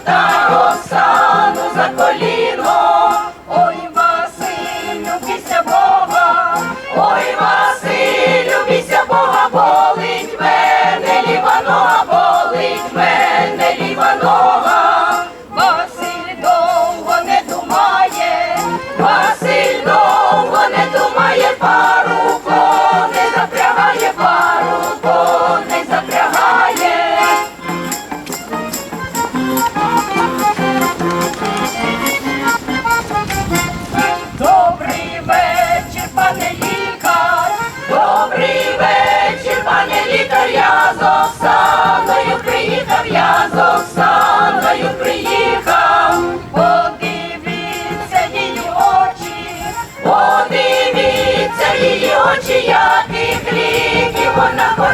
た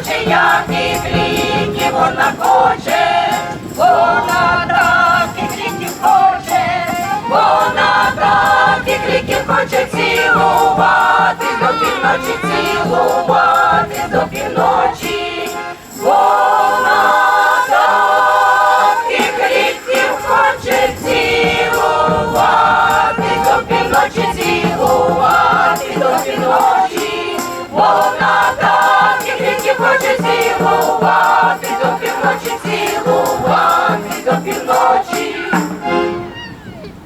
оченятих ліків вона хоче, вона так і ліків хоче, вона таких ліків хоче цілувати, до півночі цілувати, до півночі. Вона таких ліків хоче цілувати, до півночі. спати, доки вночі цілу.